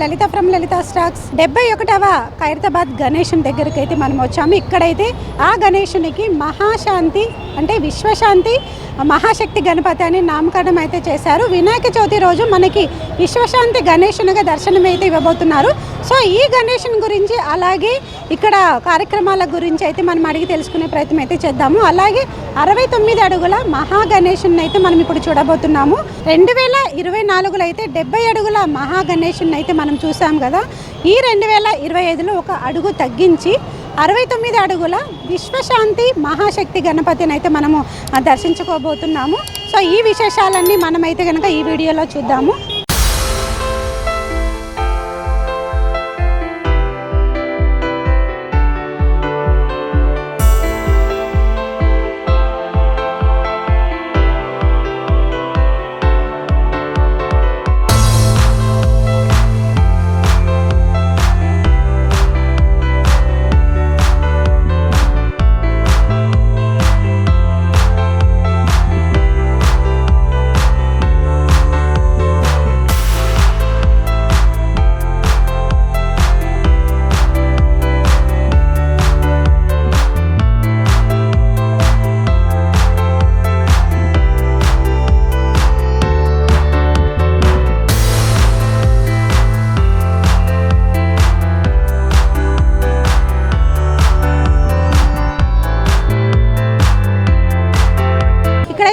Lalitha from Lalitha stocks డెబ్బై ఒకటవ ఖైరతాబాద్ గణేషన్ దగ్గరికి అయితే మనం వచ్చాము. ఇక్కడైతే ఆ గణేషునికి మహాశాంతి అంటే విశ్వశాంతి మహాశక్తి గణపతి అని నామకరణం అయితే చేశారు. వినాయక చవితి రోజు మనకి విశ్వశాంతి గణేషునిగా దర్శనం అయితే ఇవ్వబోతున్నారు. సో ఈ గణేషన్ గురించి అలాగే ఇక్కడ కార్యక్రమాల గురించి అయితే మనం అడిగి తెలుసుకునే ప్రయత్నం అయితే చేద్దాము. అలాగే అరవై తొమ్మిది అడుగుల మహా అయితే మనం ఇప్పుడు చూడబోతున్నాము. రెండు వేల ఇరవై నాలుగులో అయితే డెబ్బై అడుగుల మహా అయితే మనం చూసాం కదా ఈ రెండు వేల ఇరవై ఐదులో ఒక అడుగు తగ్గించి అరవై తొమ్మిది అడుగుల విశ్వశాంతి మహాశక్తి గణపతిని అయితే మనము దర్శించుకోబోతున్నాము. సో ఈ విశేషాలన్నీ మనమైతే కనుక ఈ వీడియోలో చూద్దాము.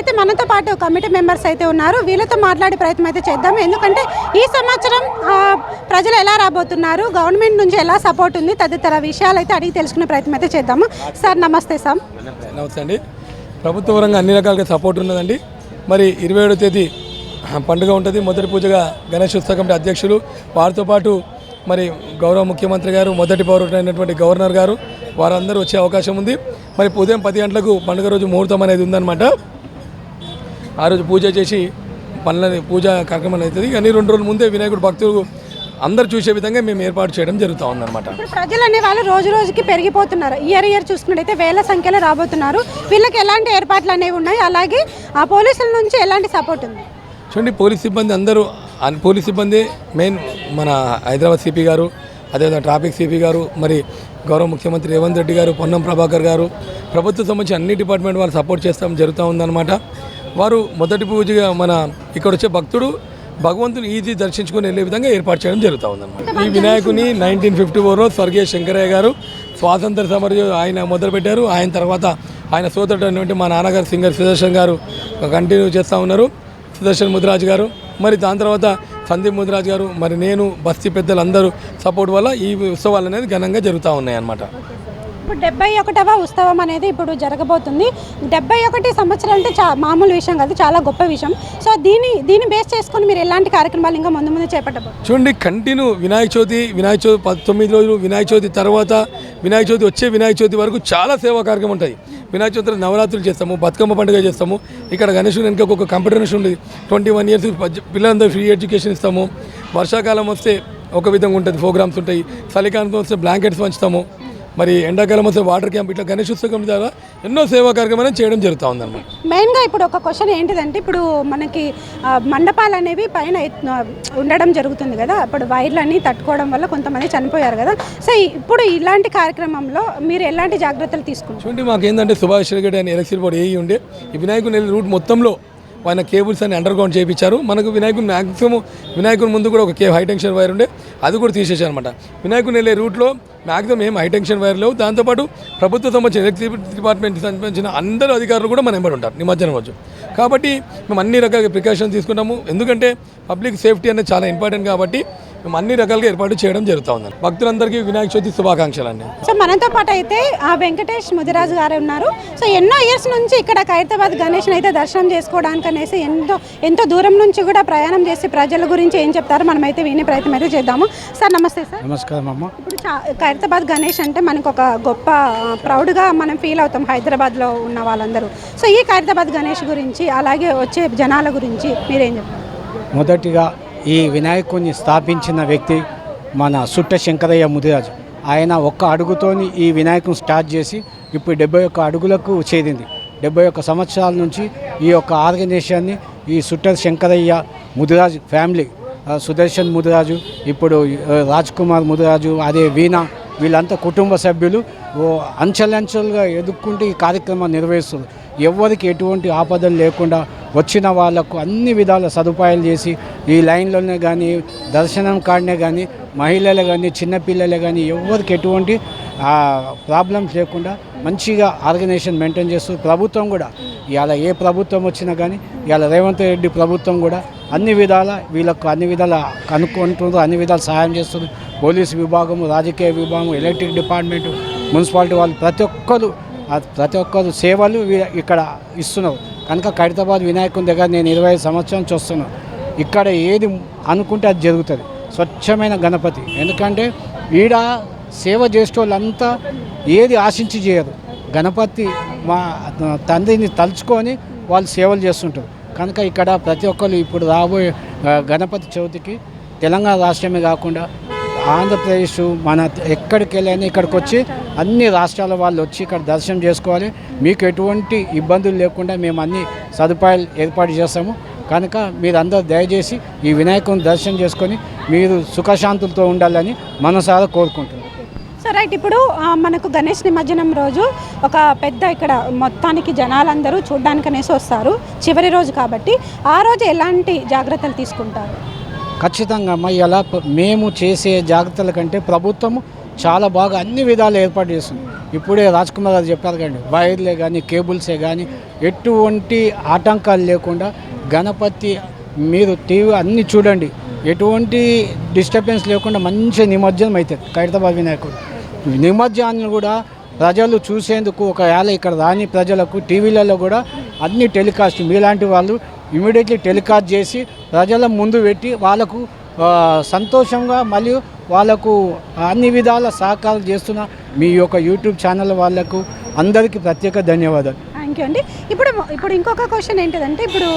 అయితే మనతో పాటు కమిటీ మెంబర్స్ అయితే ఉన్నారు. వీళ్ళతో మాట్లాడే ప్రయత్నం అయితే చేద్దాం ఎందుకంటే ఈ సంవత్సరం ప్రజలు ఎలా రాబోతున్నారు గవర్నమెంట్ నుంచి ఎలా సపోర్ట్ ఉంది తదితర విషయాలు అయితే అడిగి తెలుసుకునే ప్రయత్నం అయితే చేద్దాము. సార్ నమస్తే సార్. నమస్తే అండి. ప్రభుత్వ పరంగా అన్ని రకాలుగా సపోర్ట్ ఉన్నదండి. మరి ఇరవై ఏడో తేదీ పండుగ ఉంటుంది. మొదటి పూజగా గణేష్ ఉత్సవ కమిటీ అధ్యక్షులు వారితో పాటు మరి గౌరవ ముఖ్యమంత్రి గారు మొదటి పౌరుడైనటువంటి గవర్నర్ గారు వారందరూ వచ్చే అవకాశం ఉంది. మరి ఉదయం పది గంటలకు పండుగ రోజు ముహూర్తం అనేది ఉందన్నమాట. ఆ రోజు పూజ చేసి పనులని పూజ కార్యక్రమం అవుతుంది. కానీ రెండు రోజుల ముందే వినాయకుడు భక్తులు అందరు చూసే విధంగా మేము ఏర్పాటు చేయడం జరుగుతూ ఉందన్నమాట. ప్రజలు అనే వాళ్ళు రోజు రోజుకి పెరిగిపోతున్నారు. ఇయర్ ఇయర్ చూసుకున్నట్టయితే వేల సంఖ్యలో రాబోతున్నారు. వీళ్ళకి ఎలాంటి ఏర్పాట్లు అనేవి ఉన్నాయి. అలాగే ఆ పోలీసుల నుంచి ఎలాంటి సపోర్ట్ ఉంది? చూడండి పోలీస్ సిబ్బంది అందరూ పోలీస్ సిబ్బంది మెయిన్ మన హైదరాబాద్ సిపి గారు అదేవిధంగా ట్రాఫిక్ సిపి గారు మరి గౌరవ ముఖ్యమంత్రి రేవంత్ రెడ్డి గారు పొన్నం ప్రభాకర్ గారు ప్రభుత్వం సంబంధించి అన్ని డిపార్ట్మెంట్ వాళ్ళు సపోర్ట్ చేస్తాం జరుగుతూ ఉందన్నమాట. వారు మొదటి పూజగా మన ఇక్కడ వచ్చే భక్తుడు భగవంతుని ఈజీ దర్శించుకుని వెళ్ళే విధంగా ఏర్పాటు చేయడం జరుగుతూ ఉందన్నమాట ఈ వినాయకుని నైన్టీన్ ఫిఫ్టీ ఫోర్లో స్వర్గీయ శంకరయ్య గారు స్వాతంత్ర సమర ఆయన మొదలుపెట్టారు. ఆయన తర్వాత ఆయన సోదరుడు అయినటువంటి మా నాన్నగారు సింగర్ సుదర్శన్ గారు కంటిన్యూ చేస్తూ ఉన్నారు. సుదర్శన్ ముదిరాజ్ గారు. మరి దాని తర్వాత సందీప్ ముదిరాజ్ గారు. మరి నేను బస్తీ పెద్దలు అందరూ సపోర్ట్ వల్ల ఈ ఉత్సవాలు అనేది ఘనంగా జరుగుతూ ఉన్నాయన్నమాట. ఇప్పుడు డెబ్బై ఒకటవ ఉత్సవం అనేది ఇప్పుడు జరగబోతుంది. డెబ్బై ఒకటి సంవత్సరాలు అంటే చా మామూలు విషయం కాదు చాలా గొప్ప విషయం. సో దీన్ని దీన్ని బేస్ చేసుకొని మీరు ఎలాంటి కార్యక్రమాలు ఇంకా ముందు ముందు చేపట్టబోతుంది చూడండి కంటిన్యూ వినాయక చవితి వినాయక చవితి ప- తొమ్మిది రోజులు వినాయక చవితి తర్వాత వినాయక చవితి వచ్చే వినాయక చవితి వరకు చాలా సేవా కార్యక్రమం ఉంటుంది వినాయక చవితి నవరాత్రులు చేస్తాము బతుకమ్మ పండుగ చేస్తాము. ఇక్కడ గణేశుడు వెనుక ఒక కంప్యూటర్స్ ఉంది. ట్వంటీ వన్ ఇయర్స్ పిల్లలందరూ ఫ్రీ ఎడ్యుకేషన్ ఇస్తాము. వర్షాకాలం వస్తే ఒక విధంగా ఉంటుంది ప్రోగ్రామ్స్ ఉంటాయి. చలికాలం వస్తే బ్లాంకెట్స్ పంచుతాము మరి ఎండాకాలం వస్తే వాటర్ క్యాంప్ ఇట్లా గణేష్ ఉత్సవం ద్వారా ఎన్నో సేవా కార్యక్రమాలు చేయడం జరుగుతూ ఉందన్నమాట మెయిన్గా ఇప్పుడు ఒక క్వశ్చన్ ఏంటిదంటే ఇప్పుడు మనకి మండపాలు అనేవి పైన ఉండడం జరుగుతుంది కదా. అప్పుడు వైర్లన్నీ తట్టుకోవడం వల్ల కొంతమంది చనిపోయారు కదా. సో ఇప్పుడు ఇలాంటి కార్యక్రమంలో మీరు ఎలాంటి జాగ్రత్తలు తీసుకుంటారు? చూడండి మాకేందంటే సుభాష్ రెడ్డి అని ఎలక్ట్రిసిటీ బోర్డు ఏఈ ఉండే ఈ వినాయకుని రూట్ మొత్తంలో ఆయన కేబుల్స్ అన్ని అండర్ గ్రౌండ్ చేయించారు. మనకు వినాయకుని మ్యాక్సిమం వినాయకుని ముందు కూడా ఒక కే హైటెన్షన్ వైర్ ఉండే. అది కూడా తీసేసారు అనమాట వినాయకుని వెళ్ళే రూట్లో మ్యాక్సిమం ఏం హైటెన్షన్ వైర్ లేవు. దాంతోపాటు ప్రభుత్వ సంబంధించిన ఎలక్ట్రిసిటీ డిపార్ట్మెంట్ సంబంధించిన అందరూ అధికారులు కూడా మన ఎంబడి ఉంటారు. నిమజ్జనం రోజు. కాబట్టి మేము అన్ని రకాల ప్రికాషన్ తీసుకుంటాము. ఎందుకంటే పబ్లిక్ సేఫ్టీ అనేది చాలా ఇంపార్టెంట్ కాబట్టి మేము అన్ని రకాలుగా ఏర్పాటు చేయడం జరుగుతూ భక్తులందరికీ వినాయక చవితి శుభాకాంక్షలు అండి సో మనతో పాటు అయితే ఆ వెంకటేష్ ముదిరాజు గారు ఉన్నారు. సో ఎన్నో ఇయర్స్ నుంచి ఇక్కడ ఖైరతాబాద్ గణేష్ని అయితే దర్శనం చేసుకోవడానికి అనేసి ఎంతో ఎంతో దూరం నుంచి కూడా ప్రయాణం చేసి ప్రజల గురించి ఏం చెప్తారో మనం అయితే వినే ప్రయత్నం అయితే చేద్దాము. సార్ నమస్తే సార్. నమస్కారం అమ్మ. ఇప్పుడు ఖైరతాబాద్ గణేష్ అంటే మనకు ఒక గొప్ప ప్రౌడ్గా మనం ఫీల్ అవుతాం హైదరాబాద్లో ఉన్న వాళ్ళందరూ. సో ఈ ఖైరతాబాద్ గణేష్ గురించి అలాగే వచ్చే జనాల గురించి మీరేం చెప్తారు? మొదటిగా ఈ వినాయకుడిని స్థాపించిన వ్యక్తి మన సుట్ట శంకరయ్య ముదిరాజు. ఆయన ఒక్క అడుగుతోని ఈ వినాయకుని స్టార్ట్ చేసి ఇప్పుడు డెబ్బై ఒక్క అడుగులకు చేరింది. డెబ్బై ఒక్క సంవత్సరాల నుంచి ఈ యొక్క ఆర్గనైజేషన్ని ఈ సుట్ట శంకరయ్య ముదిరాజు ఫ్యామిలీ సుదర్శన్ ముదిరాజు ఇప్పుడు రాజ్ కుమార్ ముదిరాజు అదే వీణ వీళ్ళంతా కుటుంబ సభ్యులు అంచెలంచెలుగా ఎదుక్కుంటూ ఈ కార్యక్రమాన్ని నిర్వహిస్తున్నారు. ఎవరికి ఎటువంటి ఆపదలు లేకుండా వచ్చిన వాళ్ళకు అన్ని విధాల సదుపాయాలు చేసి ఈ లైన్లోనే కానీ దర్శనం కాడనే కానీ మహిళలు కానీ చిన్నపిల్లలే కానీ ఎవరికి ఎటువంటి ప్రాబ్లమ్స్ లేకుండా మంచిగా ఆర్గనైజేషన్ మెయింటైన్ చేస్తూ ప్రభుత్వం కూడా ఇవాళ ఏ ప్రభుత్వం వచ్చినా కానీ ఇవాళ రేవంత్ రెడ్డి ప్రభుత్వం కూడా అన్ని విధాల వీళ్ళకు అన్ని విధాల కనుక్కుంటుండ్రు అన్ని విధాలు సహాయం చేస్తుంది పోలీస్ విభాగం రాజకీయ విభాగం ఎలక్ట్రిక్ డిపార్ట్మెంట్ మున్సిపాలిటీ వాళ్ళు ప్రతి ఒక్కరు ప్రతి ఒక్కరు సేవలు ఇక్కడ ఇస్తున్నారు కనుక ఖైరతాబాద్ వినాయకుని దగ్గర నేను ఇరవై ఐదు సంవత్సరం చూస్తున్నాను. ఇక్కడ ఏది అనుకుంటే అది జరుగుతుంది. స్వచ్ఛమైన గణపతి. ఎందుకంటే ఈడ సేవ చేసే వాళ్ళంతా ఏది ఆశించి చేయరు. గణపతి మా తండ్రిని తలుచుకొని వాళ్ళు సేవలు చేస్తుంటారు. కనుక ఇక్కడ ప్రతి ఒక్కరు ఇప్పుడు రాబోయే గణపతి చవితికి తెలంగాణ రాష్ట్రమే కాకుండా ఆంధ్రప్రదేశ్ మన ఎక్కడికి వెళ్ళైనా ఇక్కడికి వచ్చి అన్ని రాష్ట్రాల వాళ్ళు వచ్చి ఇక్కడ దర్శనం చేసుకోవాలి. మీకు ఎటువంటి ఇబ్బందులు లేకుండా మేము అన్ని సదుపాయాలు ఏర్పాటు చేస్తాము. కనుక మీరందరూ దయచేసి ఈ వినాయకుని దర్శనం చేసుకొని మీరు సుఖశాంతులతో ఉండాలని మనసారా కోరుకుంటున్నాం. సో రైట్ ఇప్పుడు మనకు గణేష్ నిమజ్జనం రోజు ఒక పెద్ద ఇక్కడ మొత్తానికి జనాలందరూ చూడ్డానికి అనేసి వస్తారు. చివరి రోజు కాబట్టి ఆ రోజు ఎలాంటి జాగ్రత్తలు తీసుకుంటారు? ఖచ్చితంగా అమ్మ ఇలా మేము చేసే జాగ్రత్తల కంటే ప్రభుత్వము చాలా బాగా అన్ని విధాలు ఏర్పాటు చేస్తుంది. ఇప్పుడే రాజ్ కుమార్ గారు చెప్పారు కానీ వైర్లే కానీ కేబుల్సే కానీ ఎటువంటి ఆటంకాలు లేకుండా గణపతి మీరు టీవీ అన్నీ చూడండి. ఎటువంటి డిస్టర్బెన్స్ లేకుండా మంచి నిమజ్జనం అవుతుంది ఖైరతాబాద్ వినాయకుడు. నిమజ్జనాన్ని కూడా ప్రజలు చూసేందుకు ఒకవేళ ఇక్కడ రాని ప్రజలకు టీవీలలో కూడా అన్ని టెలికాస్ట్ మీలాంటి వాళ్ళు ఇమీడియట్లీ టెలికాస్ట్ చేసి ప్రజల ముందు పెట్టి వాళ్ళకు సంతోషంగా మరియు వాళ్ళకు అన్ని విధాల సహకారం చేస్తున్న మీ యొక్క యూట్యూబ్ ఛానల్ వాళ్ళకు అందరికీ ప్రత్యేక ధన్యవాదాలు. థ్యాంక్ యూ అండి. ఇప్పుడు ఇప్పుడు ఇంకొక క్వశ్చన్ ఏంటిదంటే ఇప్పుడు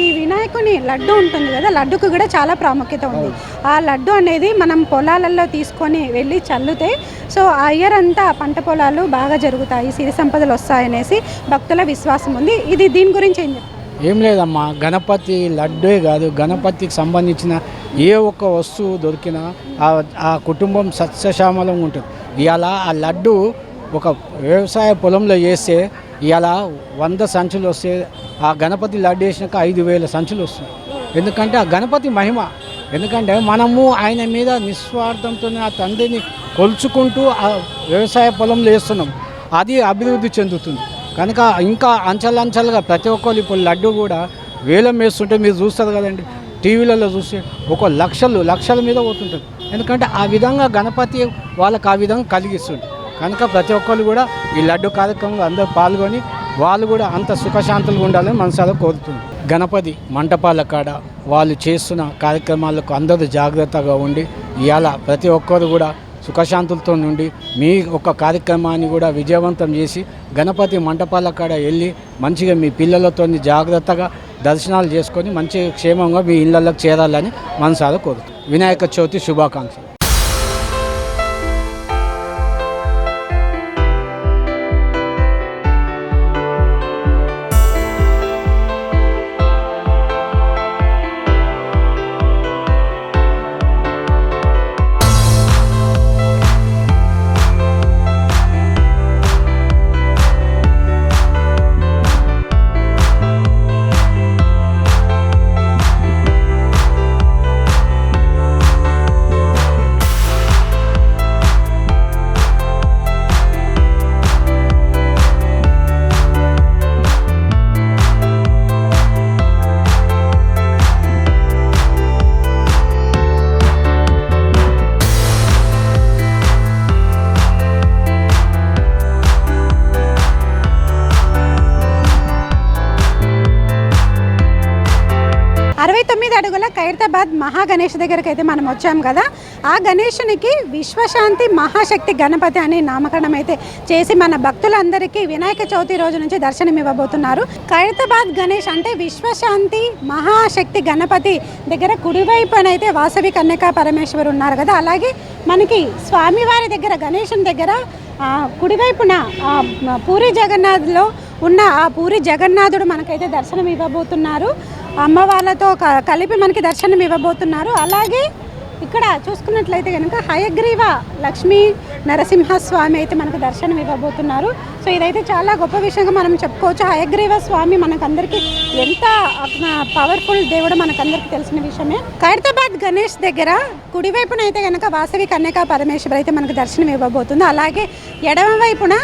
ఈ వినాయకుని లడ్డు ఉంటుంది కదా లడ్డుకు కూడా చాలా ప్రాముఖ్యత ఉంది. ఆ లడ్డు అనేది మనం పొలాలలో తీసుకొని వెళ్ళి చల్లితే సో ఆ ఇయర్ అంతా పంట పొలాలు బాగా జరుగుతాయి సిరి సంపదలు వస్తాయనేసి భక్తుల విశ్వాసం ఉంది. ఇది దీని గురించి ఏం చెప్తారు ఏం లేదమ్మా గణపతి లడ్డే కాదు గణపతికి సంబంధించిన ఏ ఒక్క వస్తువు దొరికినా ఆ ఆ కుటుంబం సస్యశ్యామలంగా ఉంటుంది. ఇలా ఆ లడ్డు ఒక వ్యవసాయ పొలంలో వేస్తే ఇలా వంద సంచులు వస్తే ఆ గణపతి లడ్డు వేసినాక ఐదు వేల సంచులు వస్తుంది ఎందుకంటే ఆ గణపతి మహిమ. ఎందుకంటే మనము ఆయన మీద నిస్వార్థంతో ఆ తండ్రిని కొలుచుకుంటూ ఆ వ్యవసాయ పొలంలో వేస్తున్నాం. అది అభివృద్ధి చెందుతుంది. కనుక ఇంకా అంచెలంచెలుగా ప్రతి ఒక్కరు ఇప్పుడు లడ్డు కూడా వేలం వేస్తుంటే మీరు చూస్తారు కదండి టీవీలలో చూస్తే ఒక లక్షలు లక్షల మీద పోతుంటుంది. ఎందుకంటే ఆ విధంగా గణపతి వాళ్ళకి ఆ విధంగా కలిగిస్తుంది. కనుక ప్రతి ఒక్కరు కూడా ఈ లడ్డు కార్యక్రమంలో అందరూ పాల్గొని వాళ్ళు కూడా అంత సుఖశాంతులుగా ఉండాలని మనసాలో కోరుతుంది. గణపతి మంటపాల కాడ వాళ్ళు చేస్తున్న కార్యక్రమాలకు అందరూ జాగ్రత్తగా ఉండి ఇవాళ ప్రతి ఒక్కరు కూడా సుఖశాంతులతో నుండి మీ ఒక కార్యక్రమాన్ని కూడా విజయవంతం చేసి గణపతి మంటపాల కాడ వెళ్ళి మంచిగా మీ పిల్లలతో జాగ్రత్తగా దర్శనాలు చేసుకొని మంచి క్షేమంగా మీ ఇళ్ళకి చేరాలని మనసారా కోరుతుంది వినాయక చవితి శుభాకాంక్షలు. అరవై తొమ్మిది అడుగుల ఖైరతాబాద్ మహాగణేష్ దగ్గరకు అయితే మనం వచ్చాం కదా. ఆ గణేషునికి విశ్వశాంతి మహాశక్తి గణపతి అని నామకరణం అయితే చేసి మన భక్తులందరికీ వినాయక చవితి రోజు నుంచి దర్శనం ఇవ్వబోతున్నారు. ఖైరతాబాద్ గణేష్ అంటే విశ్వశాంతి మహాశక్తి గణపతి దగ్గర కుడివైపున అయితే వాసవి కన్యకా పరమేశ్వరు ఉన్నారు కదా. అలాగే మనకి స్వామివారి దగ్గర గణేశుని దగ్గర కుడివైపున పూరి జగన్నాథ్లో ఉన్న ఆ పూరి జగన్నాథుడు మనకైతే దర్శనం ఇవ్వబోతున్నారు. అమ్మవార్లతో క- కలిపి మనకి దర్శనం ఇవ్వబోతున్నారు. అలాగే ఇక్కడ చూసుకున్నట్లయితే కనుక హయగ్రీవ లక్ష్మీ నరసింహస్వామి అయితే మనకు దర్శనం ఇవ్వబోతున్నారు. సో ఇదైతే చాలా గొప్ప విషయంగా మనం చెప్పుకోవచ్చు. హయగ్రీవ స్వామి మనకందరికీ ఎంత పవర్ఫుల్ దేవుడు మనకందరికీ తెలిసిన విషయమే. ఖైరతాబాద్ గణేష్ దగ్గర కుడివైపున అయితే కనుక వాసవి కన్యకా పరమేశ్వరి అయితే మనకు దర్శనం ఇవ్వబోతుంది. అలాగే ఎడమ వైపున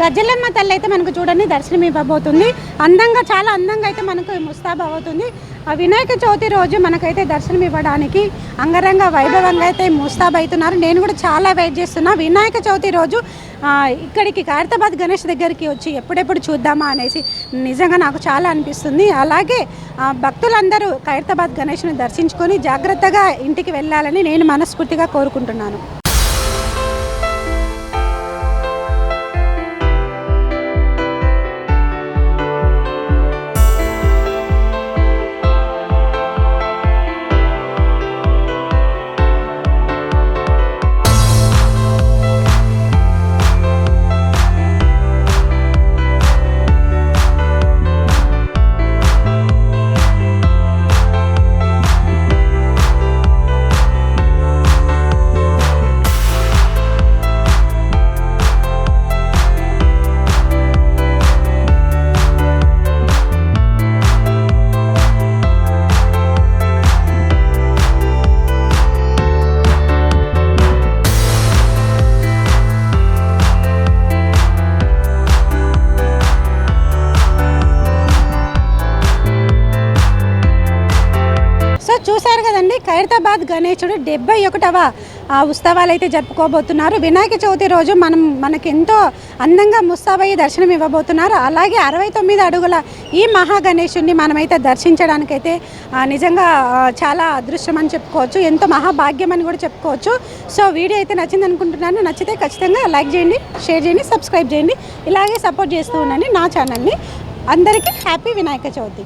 గజ్జలమ్మ తల్లి అయితే మనకు చూడండి దర్శనం ఇవ్వబోతుంది. అందంగా చాలా అందంగా అయితే మనకు ముస్తాబ్ అవుతుంది. ఆ వినాయక చవితి రోజు మనకైతే దర్శనం ఇవ్వడానికి అంగరంగ వైభవంగా అయితే ముస్తాబ్ అవుతున్నారు. నేను కూడా చాలా వెయిట్ చేస్తున్నా. వినాయక చవితి రోజు ఇక్కడికి ఖైరతాబాద్ గణేష్ దగ్గరికి వచ్చి ఎప్పుడెప్పుడు చూద్దామా అనేసి నిజంగా నాకు చాలా అనిపిస్తుంది. అలాగే భక్తులందరూ ఖైరతాబాద్ గణేష్ని దర్శించుకొని జాగ్రత్తగా ఇంటికి వెళ్ళాలని నేను మనస్ఫూర్తిగా కోరుకుంటున్నాను. ఖైరతాబాద్ గణేశుడు డెబ్బై ఒకటవ ఉత్సవాలు అయితే జరుపుకోబోతున్నారు. వినాయక చవితి రోజు మనం మనకి ఎంతో అందంగా ముస్తాబయ్యి దర్శనం ఇవ్వబోతున్నారు. అలాగే అరవై తొమ్మిది అడుగుల ఈ మహాగణేశుడిని మనమైతే దర్శించడానికైతే నిజంగా చాలా అదృష్టం అని చెప్పుకోవచ్చు. ఎంతో మహాభాగ్యం అని కూడా చెప్పుకోవచ్చు. సో వీడియో అయితే నచ్చింది అనుకుంటున్నాను నచ్చితే ఖచ్చితంగా లైక్ చేయండి షేర్ చేయండి సబ్స్క్రైబ్ చేయండి. ఇలాగే సపోర్ట్ చేస్తూ ఉండండి నా ఛానల్ని. అందరికీ హ్యాపీ వినాయక చవితి.